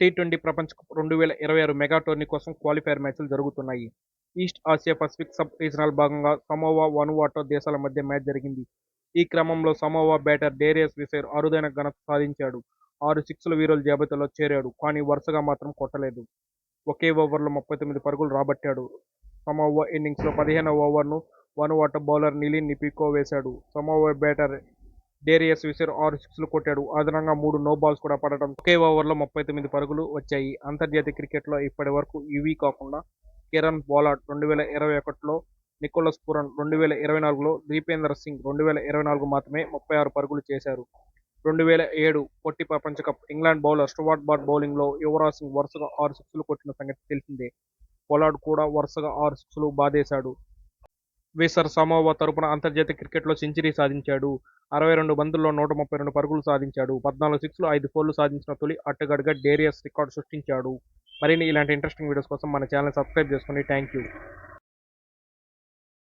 T twenty ప్రపంచ cup రెండు వేల ఇరవై ఆరు మెగా టోర్నీ కోసం క్వాలిఫైర్ మ్యాచ్లు జరుగుతున్నాయి. East Asia Pacific sub regional భాగంగా సమోవా వనువాటో దేశాల మధ్య మ్యాచ్ జరిగింది. ఈ క్రమంలో సమోవా బ్యాటర్ డేరియస్ విసేర్ అరుదైన ఘనత సాధించాడు. ఆరు సిక్స్ల వీరుల జాబితాలో చేరాడు కానీ వరుసగా మాత్రం కొట్టలేదు. ఒకే ఓవర్లో ముప్పై తొమ్మిది పరుగులు రాబట్టాడు. సమోవా ఇన్నింగ్స్లో పదిహేనవ ఓవర్ను వనువాటో బౌలర్ నిలిన్ నిపికో వేశాడు. సమోవా బ్యాటర్ డేరియస్ విసిర్ ఆరు సిక్స్లు కొట్టాడు. అదనంగా మూడు నో బాల్స్ కూడా పడటం ఒకే ఓవర్లో ముప్పై తొమ్మిది పరుగులు వచ్చాయి. అంతర్జాతీయ క్రికెట్లో ఇప్పటి వరకు ఇవి కాకుండా కిరణ్ బోలాట్ రెండు వేల ఇరవై ఒకటిలో నికోలస్ పురన్ రెండు వేల ఇరవై నాలుగులో దీపేందర్ సింగ్ రెండు వేల ఇరవై నాలుగు మాత్రమే ముప్పై ఆరు పరుగులు చేశారు. రెండు వేల ఏడు పొట్టి ప్రపంచ cup England bowler Stuart Broad బౌలింగ్లో యువరాజ్ సింగ్ వరుసగా ఆరు సిక్స్లు కొట్టిన సంగతి తెలిసిందే. పొలాడ్ కూడా వరుసగా ఆరు సిక్స్లు బాధేశాడు. విసర్ సమోవా తరపున అంతర్జాతీయ క్రికెట్లో సెంచరీ సాధించాడు. అరవై రెండు బంతుల్లో నూట ముప్పై రెండు పరుగులు సాధించాడు. పద్నాలుగు సిక్స్లు ఐదు ఫోర్లు సాధించిన తొలి అట్టగడ్గా డేరియస్ రికార్డు సృష్టించాడు. మరిన్ని ఇలాంటి ఇంట్రెస్టింగ్ వీడియోస్ కోసం మన ఛానల్ సబ్స్క్రైబ్ చేసుకోండి థ్యాంక్ యూ